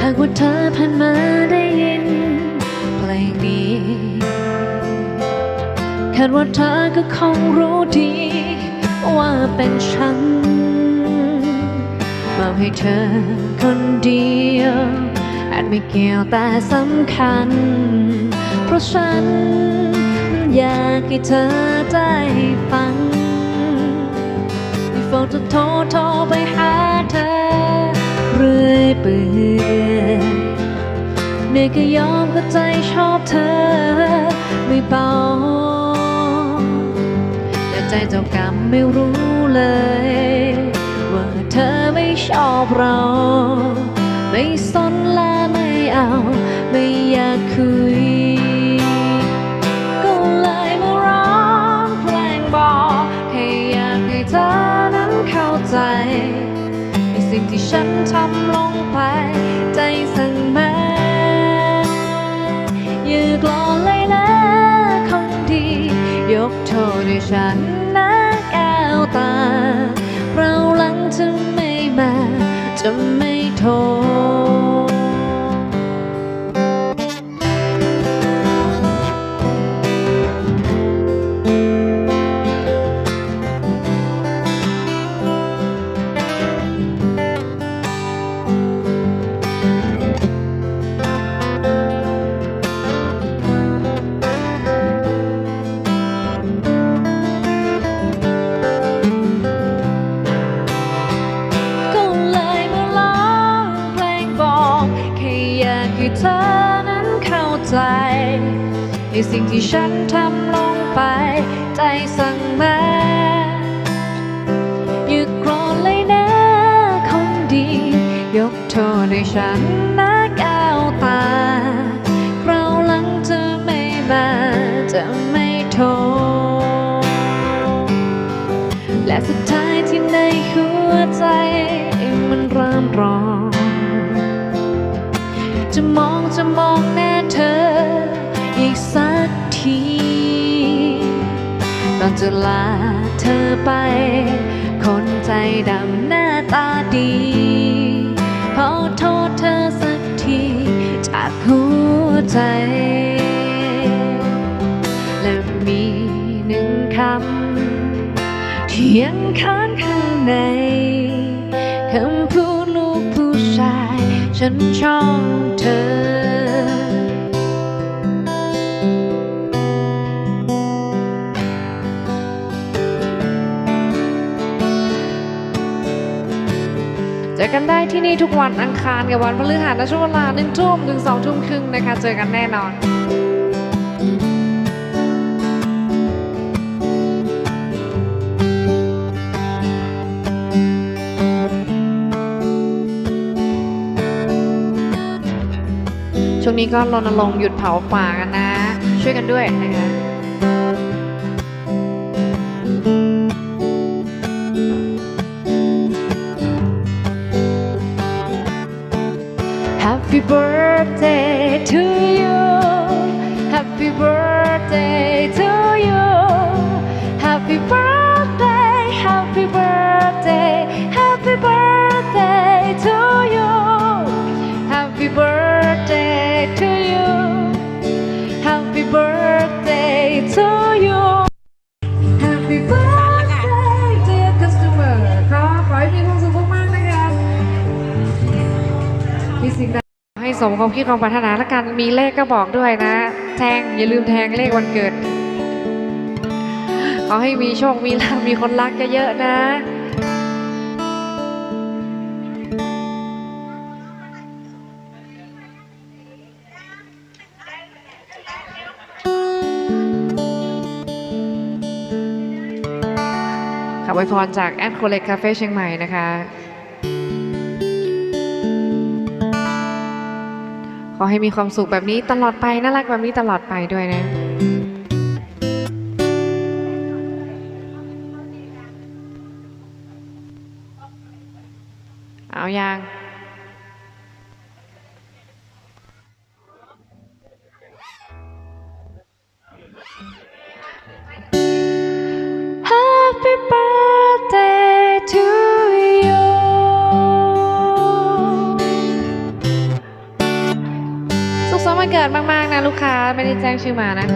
หากว่าเธอผ่านมาได้ยินเพลงนี้คาดว่าเธอก็คงรู้ดี ว่าเป็นฉันมอบให้เธอคนเดียวอาจไม่เกี่ยวแต่สำคัญ เพราะฉันอยากให้เธอได้ฟัง เฝ้าจะโทรโทรไปหาเธอเรื่อยเปื่อยเหนื่ยก็ยอมก็ใจชอบเธอไม่เบาแต่ใจเจ้ากรรมไม่รู้เลย ว่าเธอไม่ชอบเรา ไม่สนและไม่เอา ไม่อยากคุย สิ่งที่ฉันทำลงไปใจสั่งมาอย่ากลอเลยนะคนดี ยกโทษให้ฉันนะแก้วตา เราหลังจะไม่มาจะไม่โทษ สิ่งที่ฉันทำลงไป ใจสั่งมาอย่าโกรธเลยนะคนดี ยกโทษให้ฉันนะก้าวตาเราวหลังจะไม่มาจะไม่โทษและสุดท้ายที่ในหัวใจมันเริ่มร้อนจะมองจะมองหน้าเธอ ทีตอนจะลาเธอไป คนใจดำหน้าตาดีขอโทษเธอสักที จากหัวใจ และมีหนึ่งคำที่ยังค้างข้างในคำพูดลูกผู้ชาย ฉันชอบ อกันได้ที่นี่ทุกวันอังคารกับวันพฤหัสนช่วงเวลาหนึ่งทุ่มถึงสองทุ่มครึ่งนะคะ เจอกันแน่นอนช่วงนี้ก็รณรงค์หยุดเผาป่ากันนะ ช่วยกันด้วยนะคะ สมความคิดความปรารถนาละกันมีเลขก็บอกด้วยนะ แทงอย่าลืมแทงเลขวันเกิดขอให้มีโชค มีลาภมีคนรักเยอะๆนะค่ะไวยพรจากแอดโคเล็กคาเฟ่เชียงใหม่นะคะ ขอให้มีความสุขแบบนี้ตลอดไปน่ารักแบบนี้ตลอดไปด้วยนะเอายัง เกิดมากๆนะลูกค้าไม่ได้แจ้งชื่อมานะ